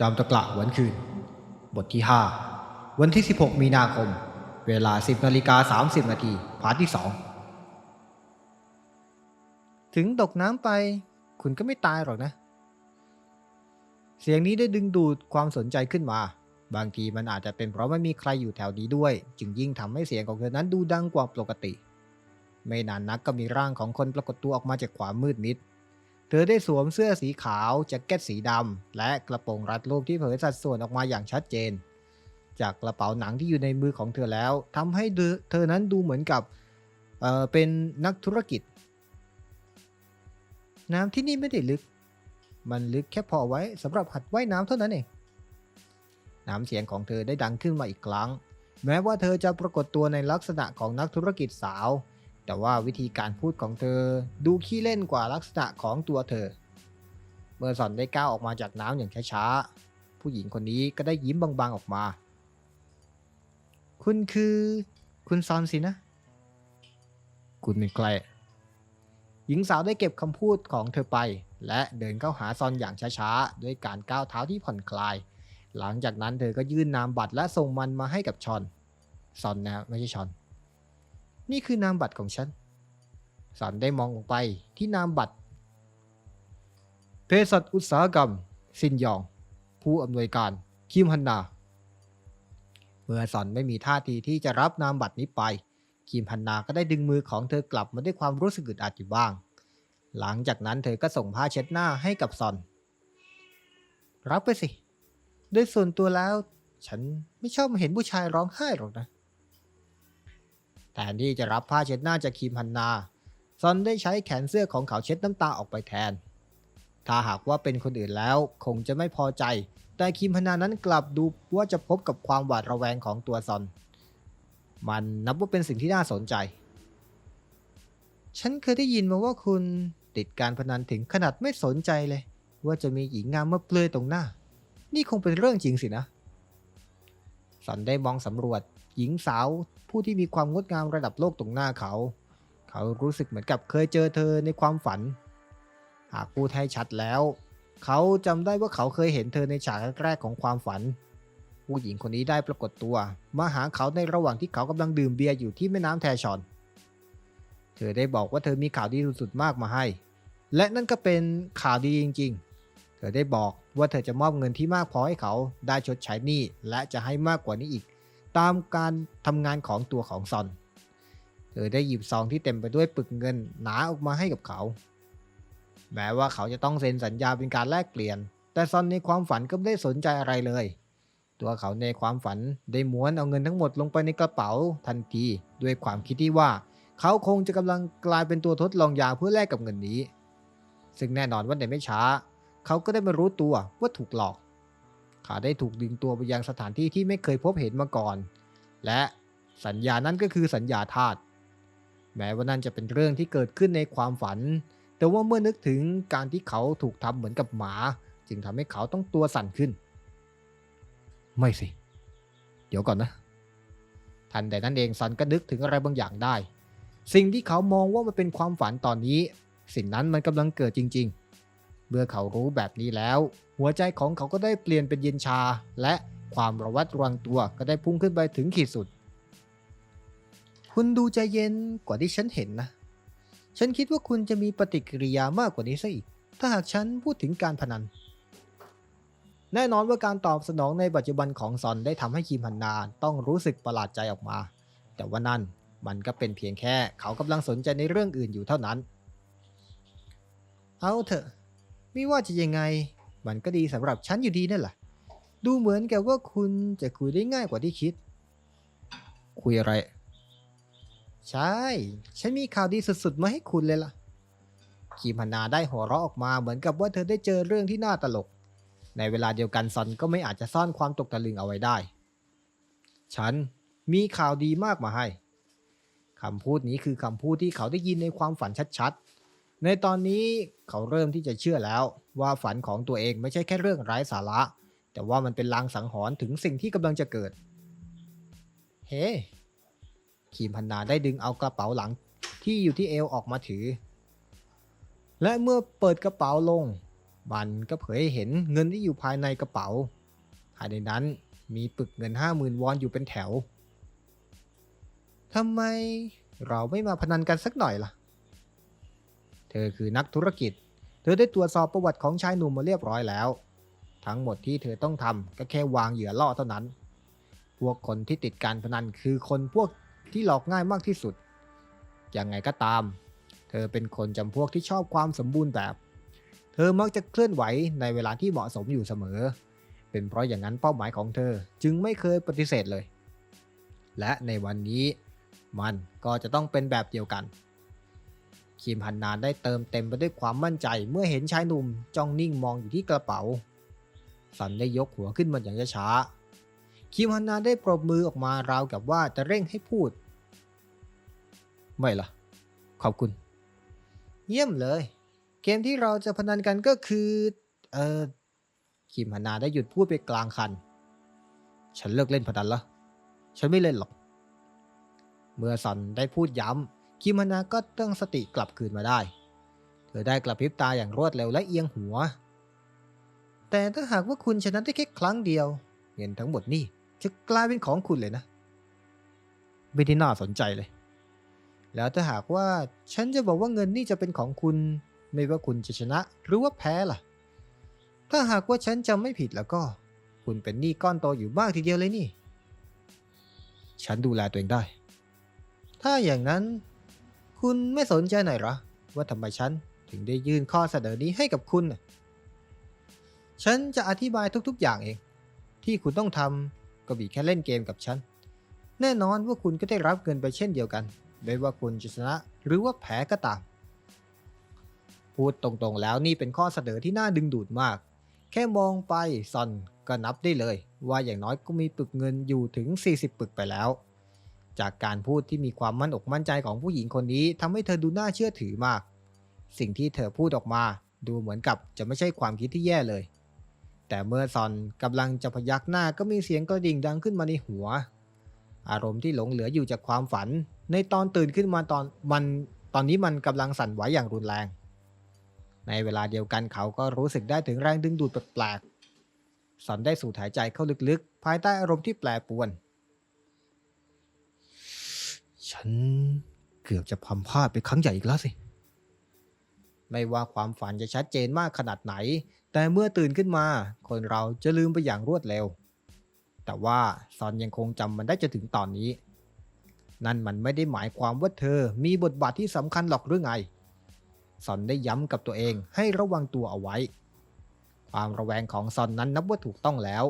จอมตะกละหวนคืน บทที่ 5 วันที่ 16 มีนาคม เวลา 10นาฬิกา30 นาทีพาร์ทที่ 2 ถึงตกน้ำไป คุณก็ไม่ตายหรอกนะ เสียงนี้ได้ดึงดูดความสนใจขึ้นมา บางทีมันอาจจะเป็นเพราะไม่มีใครอยู่แถวนี้ด้วย จึงยิ่งทำให้เสียงของเธอนั้นดูดังกว่าปกติ ไม่นานนักก็มีร่างของคนปรากฏตัวออกมาจากความมืดมิด เธอได้สวมเสื้อสีขาวแจ็คเก็ตสีดำและกระโปรงรัดรูปที่เผยสัดส่วนออกมาอย่างชัดเจน จากกระเป๋าหนังที่อยู่ในมือของเธอแล้วทำให้เธอนั้นดูเหมือนกับเเป็นนักธุรกิจ น้ำที่นี่ไม่ได้ลึก มันลึกแค่พอไว้สำหรับหัดว่ายน้ำเท่านั้นเองน้ำเสียงของเธอได้ดังขึ้นมาอีกครั้ง แม้ว่าเธอจะปรากฏตัวในลักษณะของนักธุรกิจสาว แต่ว่าวิธีการพูดของเธอดูขี้เล่นกว่าลักษณะของตัวเธอ เมื่อสอนได้ก้าวออกมาจากน้ำอย่างช้าๆ ผู้หญิงคนนี้ก็ได้ยิ้มบางๆออกมา คุณคือ คุณซอนสินะ คุณเป็นใครหญิงสาวได้เก็บคำพูดของเธอไป และเดินเข้าหาซอนอย่างช้าๆ ด้วยการก้าวเท้าที่ผ่อนคลาย หลังจากนั้นเธอก็ยื่นนามบัตรและส่งมันมาให้กับชอนซอนนะไม่ใช่ชอน นี่คือนามบัตรของฉันสอนได้มองลงไปที่นามบัตรเภสัชอุตสาหกรรม ซินยอง ผู้อำนวยการ คิมฮันนา เมื่อสอนไม่มีท่าทีที่จะรับนามบัตรนี้ไป คิมฮันนาก็ได้ดึงมือของเธอกลับมาด้วยความรู้สึกอึดอัดอยู่บ้าง หลังจากนั้นเธอก็ส่งผ้าเช็ดหน้าให้กับซอน รับไปสิโดยส่วนตัวแล้ว ฉันไม่ชอบเห็นผู้ชายร้องไห้หรอกนะ แทนที่จะรับผ้าเช็ดหน้าจากคิมฮันนาซอนได้ใช้แขนเสื้อของเขาเช็ดน้ำตาออกไปแทน ถ้าหากว่าเป็นคนอื่นแล้วคงจะไม่พอใจ แต่คิมฮันนานั้นกลับดูว่าจะพบกับความหวาดระแวงของตัวซอน มันนับว่าเป็นสิ่งที่น่าสนใจ ฉันเคยได้ยินมาว่าคุณติดการพนันถึงขนาดไม่สนใจเลย ว่าจะมีหญิงงามมาเปลือยตรงหน้า นี่คงเป็นเรื่องจริงสินะซอนได้มองสำรวจ หญิงสาว ผู้ที่มีความงดงามระดับโลกตรงหน้าเขา เขารู้สึกเหมือนกับเคยเจอเธอในความฝัน หากพูดให้ชัดแล้ว เขาจำได้ว่าเขาเคยเห็นเธอในฉากแรกๆของความฝัน ผู้หญิงคนนี้ได้ปรากฏตัว มาหาเขาในระหว่างที่เขากำลังดื่มเบียร์อยู่ที่แม่น้ำแทชอน เธอได้บอกว่าเธอมีข่าวดีสุดๆมากมาให้ และนั่นก็เป็นข่าวดีจริง ๆเธอได้บอกว่าเธอจะมอบเงินที่มากพอให้เขาได้ชดใช้หนี้และจะให้มากกว่านี้อีก ตามการทำงานของตัวของซอน เธอได้หยิบซองที่เต็มไปด้วยปึกเงินหนาออกมาให้กับเขา แม้ว่าเขาจะต้องเซ็นสัญญาเป็นการแลกเปลี่ยน แต่ซอนในความฝันก็ไม่ได้สนใจอะไรเลย ตัวเขาในความฝันได้ม้วนเอาเงินทั้งหมดลงไปในกระเป๋าทันทีด้วยความคิดที่ว่า เขาคงจะกำลังกลายเป็นตัวทดลองยาเพื่อแลกกับเงินนี้ ซึ่งแน่นอนว่าในไม่ช้า เขาก็ได้มารู้ตัวว่าถูกหลอก เขาได้ถูกดึงตัวไปยังสถานที่ที่ไม่เคยพบเห็นมาก่อน และสัญญานั้นก็คือสัญญาทาสแม้ว่านั่นจะเป็นเรื่องที่เกิดขึ้นในความฝัน แต่ว่าเมื่อนึกถึงการที่เขาถูกทำเหมือนกับหมา จึงทำให้เขาต้องตัวสั่นขึ้น ไม่สิ เดี๋ยวก่อนนะ ทันใดนั้นเองซันก็นึกถึงอะไรบางอย่างได้ สิ่งที่เขามองว่ามันเป็นความฝันตอนนี้ สิ่งนั้นมันกำลังเกิดจริง ๆ เมื่อเขารู้แบบนี้แล้ว หัวใจของเขาก็ได้เปลี่ยนเป็นเย็นชา และความระวัดระวังตัวก็ได้พุ่งขึ้นไปถึงขีดสุด คุณดูใจเย็นกว่าที่ฉันเห็นนะ ฉันคิดว่าคุณจะมีปฏิกิริยามากกว่านี้ซะอีก ถ้าหากฉันพูดถึงการพนัน แน่นอนว่าการตอบสนองในปัจจุบันของซอนได้ทำให้คิมฮันนาต้องรู้สึกประหลาดใจออกมา แต่ว่านั่นมันก็เป็นเพียงแค่เขากำลังสนใจในเรื่องอื่นอยู่เท่านั้น เอาเถอะ ไม่ว่าจะยังไง มันก็ดีสำหรับฉันอยู่ดีนั่นแหละ ดูเหมือนแกว่าคุณจะคุยได้ง่ายกว่าที่คิด คุยอะไร ใช่ ฉันมีข่าวดีสุดๆ มาให้คุณเลยล่ะ คิมฮันนาได้หัวเราะออกมาเหมือนกับว่าเธอได้เจอเรื่องที่น่าตลก ในเวลาเดียวกันซอนก็ไม่อาจจะซ่อนความตกตะลึงเอาไว้ได้ ฉันมีข่าวดีมากมาให้คำพูดนี้คือคำพูดที่เขาได้ยินในความฝันชัดๆ ในตอนนี้เขาเริ่มที่จะเชื่อแล้วว่าฝันของตัวเองไม่ใช่แค่เรื่องไร้สาระ แต่ว่ามันเป็นลางสังหรณ์ถึงสิ่งที่กำลังจะเกิด เฮ้คีมพันนาได้ดึงเอากระเป๋าหลังที่อยู่ที่เอวออกมาถือ และเมื่อเปิดกระเป๋าลง มันก็เผยให้เห็นเงินที่อยู่ภายในกระเป๋า ภายในนั้นมีปึกเงินห้าหมื่นวอนอยู่เป็นแถวทำไมเราไม่มาพนันกันสักหน่อยล่ะ เธอคือนักธุรกิจ เธอได้ตรวจสอบประวัติของชายหนุ่มมาเรียบร้อยแล้ว ทั้งหมดที่เธอต้องทำก็แค่วางเหยื่อล่อเท่านั้น พวกคนที่ติดการพนันคือคนพวกที่หลอกง่ายมากที่สุด ยังไงก็ตาม เธอเป็นคนจำพวกที่ชอบความสมบูรณ์แบบ เธอมักจะเคลื่อนไหวในเวลาที่เหมาะสมอยู่เสมอ เป็นเพราะอย่างนั้นเป้าหมายของเธอจึงไม่เคยปฏิเสธเลย และในวันนี้มันก็จะต้องเป็นแบบเดียวกัน คิมฮันนาได้เติมเต็มไปด้วยความมั่นใจเมื่อเห็นชายหนุ่มจ้องนิ่งมองอยู่ที่กระเป๋า สันได้ยกหัวขึ้นมาอย่างช้าๆคิมฮันนาได้ปรบมือออกมาราวกับว่าจะเร่งให้พูด ไม่ล่ะ ขอบคุณ เยี่ยมเลย เกมที่เราจะพนันกันก็คือ เออคิมฮันนาได้หยุดพูดไปกลางคัน ฉันเลิกเล่นพนันแล้วฉันไม่เล่นหรอก เมื่อสันได้พูดย้ำ คิมฮันนาก็ตั้งสติกลับคืนมาได้ เธอได้กลับพริบตาอย่างรวดเร็วและเอียงหัว แต่ถ้าหากว่าคุณชนะได้แค่ครั้งเดียว เงินทั้งหมดนี่จะกลายเป็นของคุณเลยนะไม่ได้น่าสนใจเลย แล้วถ้าหากว่าฉันจะบอกว่าเงินนี่จะเป็นของคุณ ไม่ว่าคุณจะชนะหรือว่าแพ้ล่ะ ถ้าหากว่าฉันจำไม่ผิดแล้วก็ คุณเป็นหนี้ก้อนโตอยู่มากทีเดียวเลยนี่ ฉันดูแลตัวเองได้ ถ้าอย่างนั้น คุณไม่สนใจหน่อยเหรอ ว่าทำไมฉันถึงได้ยื่นข้อเสนอนี้ให้กับคุณ ฉันจะอธิบายทุก ๆ อย่างเอง ที่คุณต้องทำก็มีแค่เล่นเกมกับฉัน แน่นอนว่าคุณก็ได้รับเงินไปเช่นเดียวกันไม่ว่าคุณจะชนะหรือว่าแพ้ก็ตาม พูดตรงๆแล้วนี่เป็นข้อเสนอที่น่าดึงดูดมาก แค่มองไปซอนก็นับได้เลย ว่าอย่างน้อยก็มีปึกเงินอยู่ถึง 40 ปึกไปแล้ว จากการพูดที่มีความมั่นอกมั่นใจของผู้หญิงคนนี้ทำให้เธอดูน่าเชื่อถือมาก สิ่งที่เธอพูดออกมา ดูเหมือนกับจะไม่ใช่ความคิดที่แย่เลย แต่เมื่อซอนกำลังจะพยักหน้าก็มีเสียงกระดิ่งดังขึ้นมาในหัว อารมณ์ที่หลงเหลืออยู่จากความฝัน ในตอนตื่นขึ้นมาตอนมันตอนนี้มันกำลังสั่นไหวอย่างรุนแรง ในเวลาเดียวกันเขาก็รู้สึกได้ถึงแรงดึงดูดแปลกๆสันได้สูดหายใจเข้าลึกๆ ภายใต้อารมณ์ที่แปรปรวน ฉันเกือบจะพำพลาดไปครั้งใหญ่อีกแล้วสิ ไม่ว่าความฝันจะชัดเจนมากขนาดไหน แต่เมื่อตื่นขึ้นมา คนเราจะลืมไปอย่างรวดเร็ว แต่ว่าซอนยังคงจำมันได้จนถึงตอนนี้ นั่นมันไม่ได้หมายความว่าเธอมีบทบาทที่สำคัญหรอกหรือไงซอนได้ย้ำกับตัวเองให้ระวังตัวเอาไว้ ความระแวงของซอนนั้นนับว่าถูกต้องแล้ว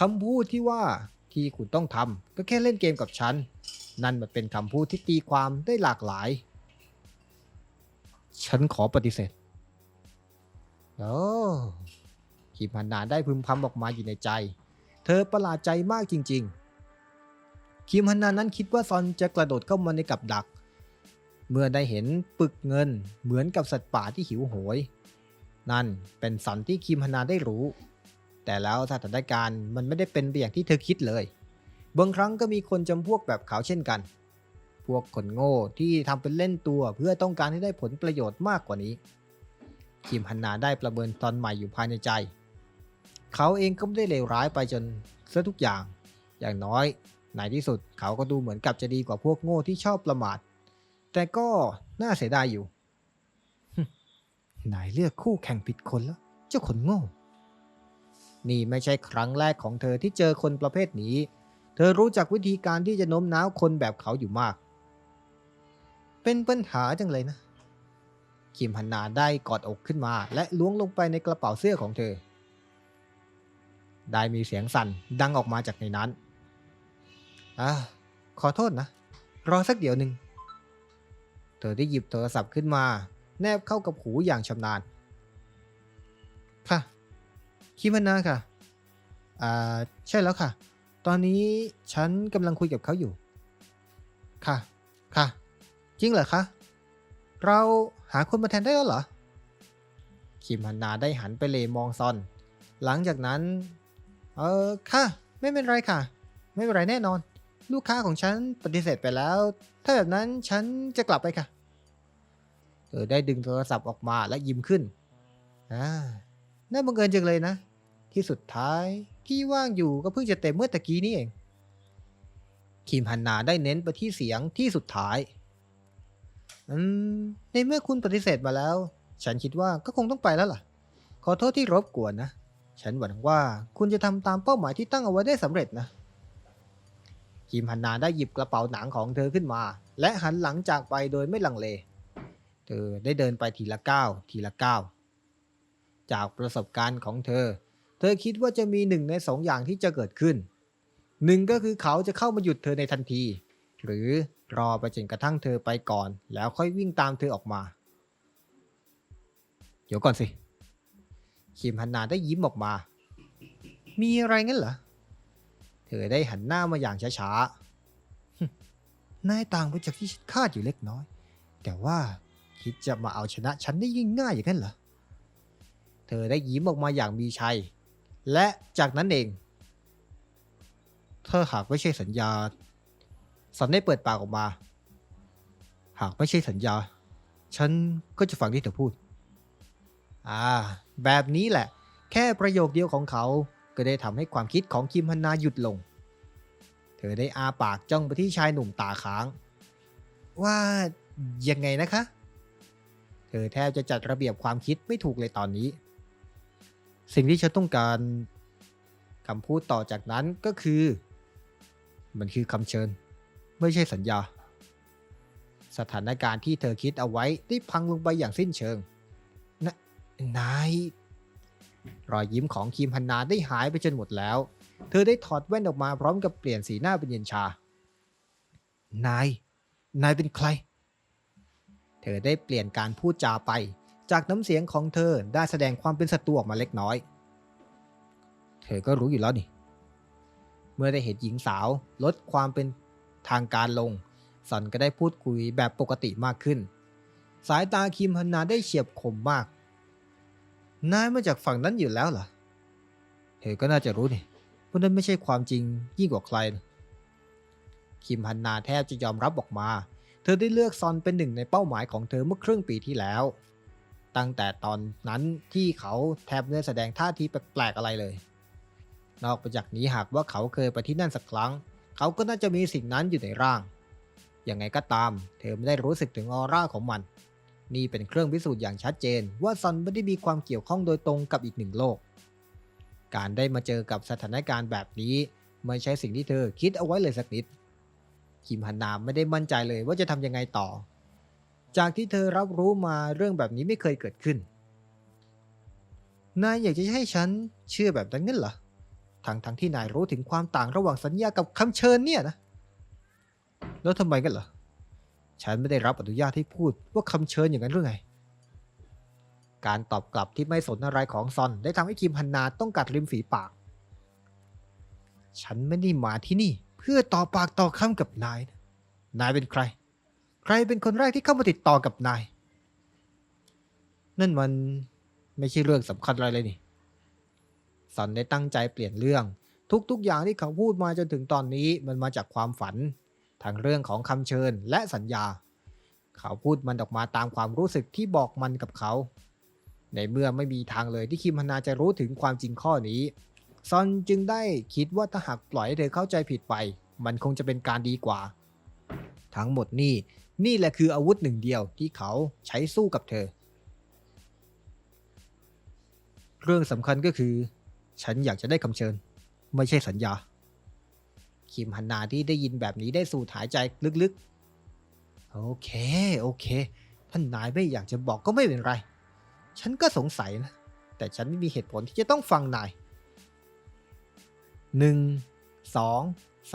คำพูดที่ว่าที่คุณต้องทำก็แค่เล่นเกมกับฉัน นั่นมันเป็นคำพูดที่ตีความได้หลากหลาย ฉันขอปฏิเสธโอ้คิมฮันนาได้พึมพำออกมาอยู่ในใจ เธอประหลาดใจมากจริง ๆ คิมฮันนานั้นคิดว่าซอนจะกระโดดเข้ามาในกับดัก เมื่อได้เห็นปึกเงินเหมือนกับสัตว์ป่าที่หิวโหย นั่นเป็นสันที่คิมฮันนาได้รู้ แต่แล้วสถานการณ์มันไม่ได้เป็นไปอย่างที่เธอคิดเลย บางครั้งก็มีคนจำพวกแบบเขาเช่นกัน พวกคนโง่ที่ทำเป็นเล่นตัวเพื่อต้องการให้ได้ผลประโยชน์มากกว่านี้ คิมฮันนาได้ประเมินตอนใหม่อยู่ภายในใจ เขาเองก็ไม่ได้เลวร้ายไปจนเสียทุกอย่าง อย่างน้อยในที่สุดเขาก็ดูเหมือนกับจะดีกว่าพวกโง่ที่ชอบประมาท แต่ก็น่าเสียดายอยู่นายเลือกคู่แข่งผิดคนแล้ว เจ้าคนโง่ นี่ไม่ใช่ครั้งแรกของเธอที่เจอคนประเภทนี้ เธอรู้จักวิธีการที่จะโน้มน้าวคนแบบเขาอยู่มาก เป็นปัญหาจังเลยนะ คิมฮันนาได้กอดอกขึ้นมา และล้วงลงไปในกระเป๋าเสื้อของเธอ ได้มีเสียงสั่นดังออกมาจากในนั้นอ่าขอโทษนะ รอสักเดี๋ยวหนึ่ง เธอได้หยิบโทรศัพท์ขึ้นมา แนบเข้ากับหูอย่างชำนาญ ค่ะ คิมฮันนาค่ะ อ่า ใช่แล้วค่ะ ตอนนี้ฉันกำลังคุยกับเขาอยู่ ค่ะ ค่ะ จริงเหรอคะ เราหาคนมาแทนได้แล้วเหรอ คิมฮันนาได้หันไปเลมองซอน หลังจากนั้น เออค่ะ ไม่เป็นไรค่ะ ไม่เป็นไรแน่นอน ลูกค้าของฉันปฏิเสธไปแล้ว ถ้าแบบนั้นฉันจะกลับไปค่ะ เธอได้ดึงโทรศัพท์ออกมาและยิ้มขึ้น อ่า น่าบังเอิญจังเลยนะ ที่สุดท้าย ที่ว่างอยู่ก็เพิ่งจะเต็มเมื่อตะกี้นี่เอง คิมฮันนาได้เน้นไปที่เสียงที่สุดท้าย อืม ในเมื่อคุณปฏิเสธมาแล้ว ฉันคิดว่าก็คงต้องไปแล้วล่ะ ขอโทษที่รบกวนนะ ฉันหวังว่าคุณจะทำตามเป้าหมายที่ตั้งเอาไว้ได้สำเร็จนะ คิมฮันนาได้หยิบกระเป๋าหนังของเธอขึ้นมา และหันหลังจากไปโดยไม่ลังเล เธอได้เดินไปทีละก้าวทีละก้าวจากประสบการณ์ของเธอ เธอคิดว่าจะมีหนึ่งในสองอย่างที่จะเกิดขึ้นหนึ่งก็คือเขาจะเข้ามาหยุดเธอในทันที หรือรอไปจนกระทั่งเธอไปก่อน แล้วค่อยวิ่งตามเธอออกมา เดี๋ยวก่อนสิ คิมฮันนาได้ยิ้มออกมา มีอะไรงั้นเหรอ เธอได้หันหน้ามาอย่างช้าๆนายต่างไปจากที่คาดอยู่เล็กน้อย แต่ว่าคิดจะมาเอาชนะฉันได้ยิ่งง่ายอย่างนั้นเหรอ เธอได้ยิ้มออกมาอย่างมีชัย และจากนั้นเองเธอหากไม่ใช่สัญญา สันได้เปิดปากออกมา หากไม่ใช่สัญญา ฉันก็จะฟังที่เธอพูด อ่า แบบนี้แหละ แค่ประโยคเดียวของเขาก็ได้ทำให้ความคิดของคิมฮันนาหยุดลง เธอได้อาปากจ้องไปที่ชายหนุ่มตาค้าง ว่ายังไงนะคะ เธอแทบจะจัดระเบียบความคิดไม่ถูกเลยตอนนี้ สิ่งที่ฉันต้องการคำพูดต่อจากนั้นก็คือ มันคือคำเชิญ ไม่ใช่สัญญา สถานการณ์ที่เธอคิดเอาไว้ได้พังลงไปอย่างสิ้นเชิงนะนายรอยยิ้มของคิมฮันนาได้หายไปจนหมดแล้ว เธอได้ถอดแว่นออกมาพร้อมกับเปลี่ยนสีหน้าเป็นเย็นชา นาย นายเป็นใคร เธอได้เปลี่ยนการพูดจาไป จากน้ำเสียงของเธอได้แสดงความเป็นศัตรูออกมาเล็กน้อย เธอก็รู้อยู่แล้วนี่ เมื่อได้เห็นหญิงสาวลดความเป็นทางการลงสันก็ได้พูดคุยแบบปกติมากขึ้น สายตาคิมฮันนาได้เฉียบคมมาก นายมาจากฝั่งนั้นอยู่แล้วเหรอ เธอก็น่าจะรู้นี่ว่านั้นไม่ใช่ความจริงยิ่งกว่าใคร คิมฮันนาแทบจะยอมรับออกมา เธอได้เลือกซอนเป็นหนึ่งในเป้าหมายของเธอเมื่อครึ่งปีที่แล้ว ตั้งแต่ตอนนั้นที่เขาแทบไม่ได้แสดงท่าทีแปลกๆอะไรเลย นอกไปจากนี้หากว่าเขาเคยไปที่นั่นสักครั้ง เขาก็น่าจะมีสิ่งนั้นอยู่ในร่าง ยังไงก็ตาม เธอไม่ได้รู้สึกถึงออร่าของมัน นี่เป็นเครื่องพิสูจน์อย่างชัดเจน ว่าซอนไม่ได้มีความเกี่ยวข้องโดยตรงกับอีกหนึ่งโลก การได้มาเจอกับสถานการณ์แบบนี้ไม่ใช่สิ่งที่เธอคิดเอาไว้เลยสักนิดคิมฮันนาไม่ได้มั่นใจเลยว่าจะทำยังไงต่อ จากที่เธอรับรู้มาเรื่องแบบนี้ไม่เคยเกิดขึ้น นายอยากจะให้ฉันเชื่อแบบนั้นงั้นเหรอทั้งทั้งที่นายรู้ถึงความต่างระหว่างสัญญากับคำเชิญเนี่ยนะ แล้วทำไมกันเหรอ ฉันไม่ได้รับอนุญาตให้พูดว่าคำเชิญอย่างนั้นหรือไง การตอบกลับที่ไม่สนอะไรของซอนได้ทำให้คิมฮันนาต้องกัดริมฝีปาก ฉันไม่ได้มาที่นี่ เพื่อต่อปากต่อคำกับนายนะนายเป็นใคร ใครเป็นคนแรกที่เข้ามาติดต่อกับนาย นั่นมันไม่ใช่เรื่องสำคัญอะไรเลยนี่ซอนได้ตั้งใจเปลี่ยนเรื่อง ทุกๆ อย่างที่เขาพูดมาจนถึงตอนนี้มันมาจากความฝันทั้งเรื่องของคำเชิญและสัญญา เขาพูดมันออกมาตามความรู้สึกที่บอกมันกับเขา ในเมื่อไม่มีทางเลยที่คิมฮานาจะรู้ถึงความจริงข้อนี้ ซอนจึงได้คิดว่าถ้าหากปล่อยให้เธอเข้าใจผิดไป มันคงจะเป็นการดีกว่า ทั้งหมดนี่ นี่แหละคืออาวุธหนึ่งเดียวที่เขาใช้สู้กับเธอ เรื่องสำคัญก็คือ ฉันอยากจะได้คำเชิญ ไม่ใช่สัญญา คิมฮันนาที่ได้ยินแบบนี้ได้สูดหายใจลึกๆ โอเค โอเค ท่านนายไม่อยากจะบอกก็ไม่เป็นไร ฉันก็สงสัยนะ แต่ฉันไม่มีเหตุผลที่จะต้องฟังนายหนึ่งสอง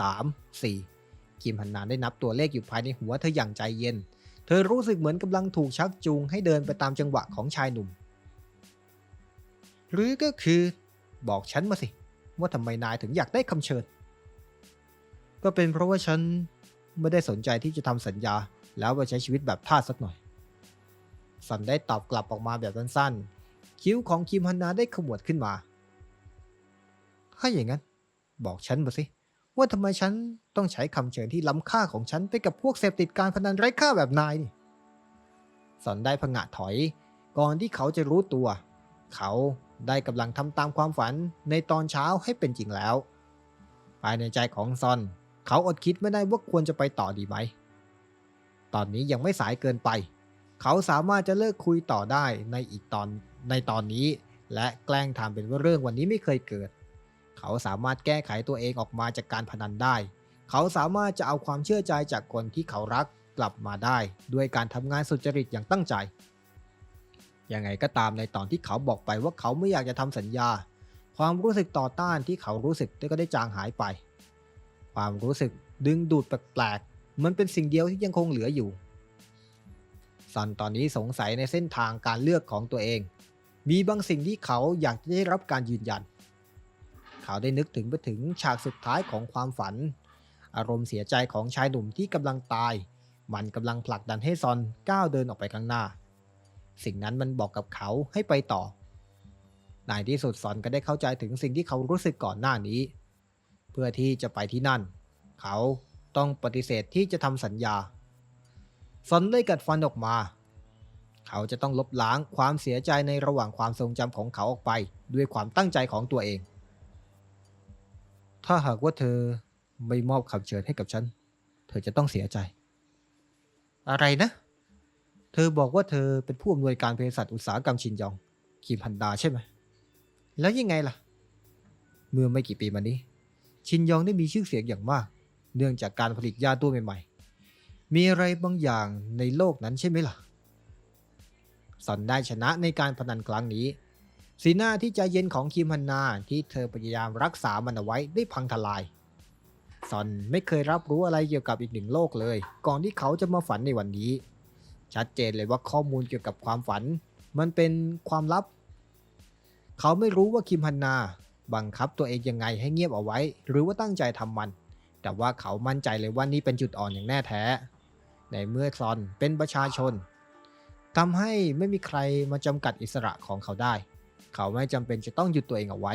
สามสี่ คิมฮันนาได้นับตัวเลขอยู่ภายในหัวเธออย่างใจเย็น เธอรู้สึกเหมือนกำลังถูกชักจูงให้เดินไปตามจังหวะของชายหนุ่ม หรือก็คือ บอกฉันมาสิ ว่าทำไมนายถึงอยากได้คำเชิญ ก็เป็นเพราะว่าฉันไม่ได้สนใจที่จะทำสัญญา แล้วไปใช้ชีวิตแบบท่าสสักหน่อย สันได้ตอบกลับออกมาแบบสั้นๆ คิ้วของคิมฮันนาได้ขมวดขึ้นมา ถ้าอย่างนั้น บอกฉันมาสิ ว่าทำไมฉัน ต้องใช้คำเชิญที่ล้ำค่าของฉันไปกับพวกเสพติดการพนันไร้ค่าแบบนายนี่สันได้ผงะถอย ก่อนที่เขาจะรู้ตัว เขาได้กำลังทำตามความฝันในตอนเช้าให้เป็นจริงแล้ว ภายในใจของซอน เขาอดคิดไม่ได้ว่าควรจะไปต่อดีไหม ตอนนี้ยังไม่สายเกินไป เขาสามารถจะเลิกคุยต่อได้ในอีกตอนในตอนนี้ และแกล้งทำเป็นว่าเรื่องวันนี้ไม่เคยเกิด เขาสามารถแก้ไขตัวเองออกมาจากการพนันได้ เขาสามารถจะเอาความเชื่อใจจากคนที่เขารักกลับมาได้ ด้วยการทำงานสุจริตอย่างตั้งใจยังไงก็ตามในตอนที่เขาบอกไปว่าเขาไม่อยากจะทำสัญญา ความรู้สึกต่อต้านที่เขารู้สึกก็ได้จางหายไป ความรู้สึกดึงดูดแปลกๆมันเป็นสิ่งเดียวที่ยังคงเหลืออยู่ซันตอนนี้สงสัยในเส้นทางการเลือกของตัวเอง มีบางสิ่งที่เขาอยากจะได้รับการยืนยัน เขาได้นึกถึงไปถึงฉากสุดท้ายของความฝัน อารมณ์เสียใจของชายหนุ่มที่กำลังตาย มันกำลังผลักดันให้ซอนก้าวเดินออกไปข้างหน้า สิ่งนั้นมันบอกกับเขาให้ไปต่อในที่สุดซอนก็ได้เข้าใจถึงสิ่งที่เขารู้สึกก่อนหน้านี้ เพื่อที่จะไปที่นั่น เขาต้องปฏิเสธที่จะทำสัญญาซอนได้กัดฟันออกมา เขาจะต้องลบล้างความเสียใจในระหว่างความทรงจำของเขาออกไป ด้วยความตั้งใจของตัวเอง ถ้าหากว่าเธอ ไม่มอบคำเชิญให้กับฉัน เธอจะต้องเสียใจ อะไรนะ เธอบอกว่าเธอเป็นผู้อำนวยการเภสัชอุตสาหกรรมชินยองคีมพันดาใช่ไหม แล้วยังไงล่ะ เมื่อไม่กี่ปีมานี้ ชินยองได้มีชื่อเสียงอย่างมาก เนื่องจากการผลิตยาตัวใหม่ๆ มีอะไรบางอย่างในโลกนั้นใช่ไหมล่ะซอนได้ชนะในการพนันครั้งนี้ สีหน้าที่ใจเย็นของคิมฮันนาที่เธอพยายามรักษามันเอาไว้ได้พังทลาย ซอนไม่เคยรับรู้อะไรเกี่ยวกับอีกหนึ่งโลกเลย ก่อนที่เขาจะมาฝันในวันนี้ ชัดเจนเลยว่าข้อมูลเกี่ยวกับความฝัน มันเป็นความลับ เขาไม่รู้ว่าคิมฮันนาบังคับตัวเองยังไงให้เงียบเอาไว้ หรือว่าตั้งใจทำมัน แต่ว่าเขามั่นใจเลยว่านี่เป็นจุดอ่อนอย่างแน่แท้ ในเมื่อซอนเป็นประชาชนทำให้ไม่มีใครมาจำกัดอิสระของเขาได้ เขาไม่จำเป็นจะต้องหยุดตัวเองเอาไว้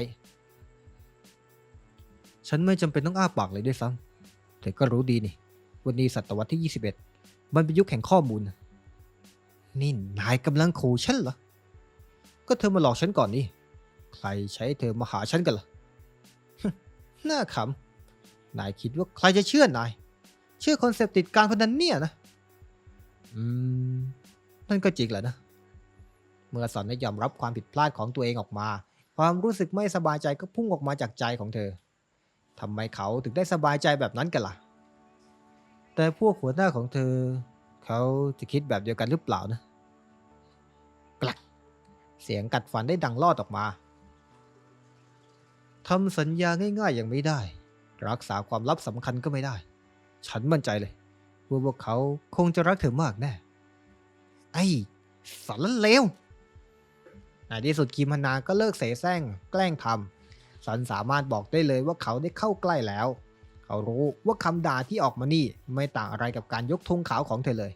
ฉันไม่จำเป็นต้องอ้าปากเลยด้วยซ้ำเธอก็รู้ดีนี่ วันนี้ศตวรรษที่ 21 มันเป็นยุคแห่งข้อมูล นี่นายกำลังขู่ฉันเหรอ ก็เธอมาหลอกฉันก่อนนี่ ใครใช้เธอมาหาฉันกันล่ะน่าขำ นายคิดว่าใครจะเชื่อนาย เชื่อคอนเซปต์ติดการพนันเนี่ยนะ อืม นั่นก็จริงแหละนะ เมื่อสอนได้ยอมรับความผิดพลาดของตัวเองออกมา ความรู้สึกไม่สบายใจก็พุ่งออกมาจากใจของเธอ ทำไมเขาถึงได้สบายใจแบบนั้นกันล่ะ แต่พวกหัวหน้าของเธอ เขาจะคิดแบบเดียวกันหรือเปล่านะ กลัก เสียงกัดฟันได้ดังลอดออกมาทำสัญญาง่ายๆอยังไม่ได้ รักษาความลับสำคัญก็ไม่ได้ ฉันมั่นใจเลยว่าพวกเขาคงจะรักเธอมากแน่ ไอ้สารเลวในที่สุดคิมฮานาก็เลิกเสแสร้งแกล้งทำ สันสามารถบอกได้เลยว่าเขาได้เข้าใกล้แล้ว เขารู้ว่าคำด่าที่ออกมานี่ไม่ต่างอะไรกับการยกธงขาวของเธอเลย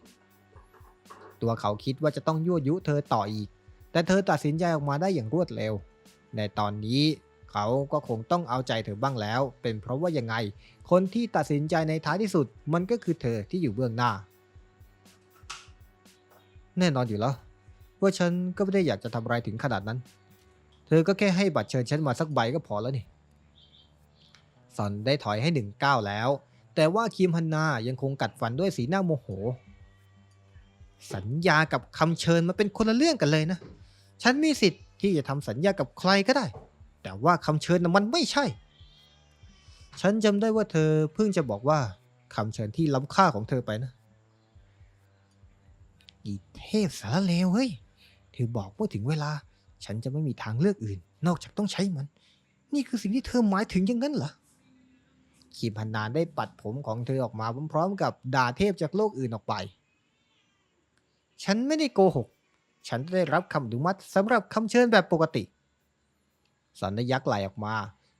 ตัวเขาคิดว่าจะต้องยั่วยุเธอต่ออีก แต่เธอตัดสินใจออกมาได้อย่างรวดเร็ว ในตอนนี้เขาก็คงต้องเอาใจเธอบ้างแล้ว เป็นเพราะว่ายังไง คนที่ตัดสินใจในท้ายที่สุด มันก็คือเธอที่อยู่เบื้องหน้า แน่นอนอยู่แล้วว่าฉันก็ไม่ได้อยากจะทำอะไรถึงขนาดนั้น เธอก็แค่ให้บัตรเชิญฉันมาสักใบก็พอแล้วนี่ซอนได้ถอยให้หนึ่งก้าวแล้ว แต่ว่าคิมฮันนายังคงกัดฟันด้วยสีหน้าโมโห สัญญากับคำเชิญมาเป็นคนละเรื่องกันเลยนะ ฉันมีสิทธิ์ที่จะทำสัญญากับใครก็ได้ แต่ว่าคำเชิญนะมันไม่ใช่ ฉันจำได้ว่าเธอเพิ่งจะบอกว่าคำเชิญที่ล้ำค่าของเธอไปนะอีเทพสารเลวเฮ้ยเธอบอกว่าถึงเวลา ฉันจะไม่มีทางเลือกอื่น นอกจากต้องใช้มัน นี่คือสิ่งที่เธอหมายถึงอย่างนั้นเหรอขีพันนานได้ปัดผมของเธอออกมาพร้อมๆกับด่าเทพจากโลกอื่นออกไป ฉันไม่ได้โกหก ฉันได้รับคำอนุมัติสำหรับคำเชิญแบบปกติซอนได้ยักไหลออกมา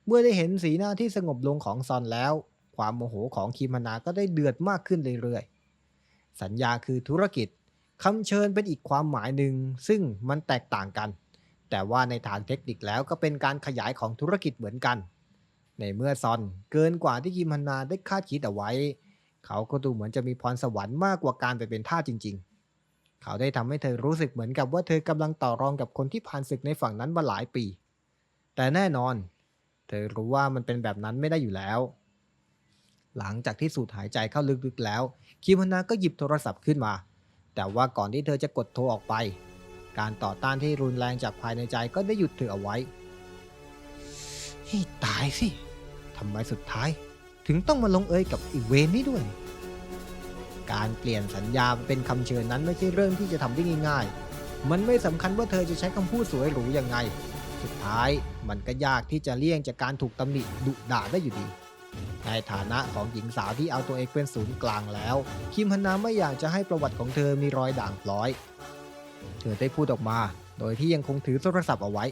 เมื่อได้เห็นสีหน้าที่สงบลงของซอนแล้ว ความโมโหของคีมานาก็ได้เดือดมากขึ้นเรื่อยๆ สัญญาคือธุรกิจคำเชิญเป็นอีกความหมายหนึ่งซึ่งมันแตกต่างกัน แต่ว่าในทางเทคนิคแล้วก็เป็นการขยายของธุรกิจเหมือนกัน ในเมื่อซอนเกินกว่าที่คิมฮันนาได้คาดคิดเอาไว้ เขาก็ดูเหมือนจะมีพรสวรรค์มากกว่าการไปเป็นท่าจริง ๆ เขาได้ทำให้เธอรู้สึกเหมือนกับว่าเธอกำลังต่อรองกับคนที่ผ่านศึกในฝั่งนั้นมาหลายปี แต่แน่นอน เธอรู้ว่ามันเป็นแบบนั้นไม่ได้อยู่แล้วหลังจากที่สูดหายใจเข้าลึกๆแล้ว คิมฮานาก็หยิบโทรศัพท์ขึ้นมา แต่ว่าก่อนที่เธอจะกดโทรออกไป การต่อต้านที่รุนแรงจากภายในใจก็ได้หยุดเธอเอาไว้ให้ตายสิทำไมสุดท้าย ถึงต้องมาลงเอยกับอีเวนนี้ด้วย การเปลี่ยนสัญญาเป็นคำเชิญนั้นไม่ใช่เรื่องที่จะทำได้ง่ายๆ มันไม่สำคัญว่าเธอจะใช้คำพูดสวยหรูยังไง สุดท้ายมันก็ยากที่จะเลี่ยงจากการถูกตำหนิดุด่าได้อยู่ดีในฐานะของหญิงสาวที่เอาตัวเองเป็นศูนย์กลางแล้ว คิมฮันนาไม่อยากจะให้ประวัติของเธอมีรอยด่างพร้อย ธอได้พูดออกมา โดยที่ยังคงถือโทรศัพท์เอาไว้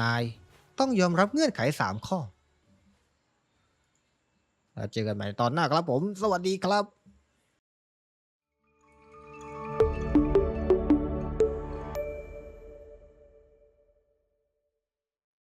นายต้องยอมรับเงื่อนไขสามข้อแล้วเจอกันใหม่ตอนหน้าครับผม สวัสดีครับ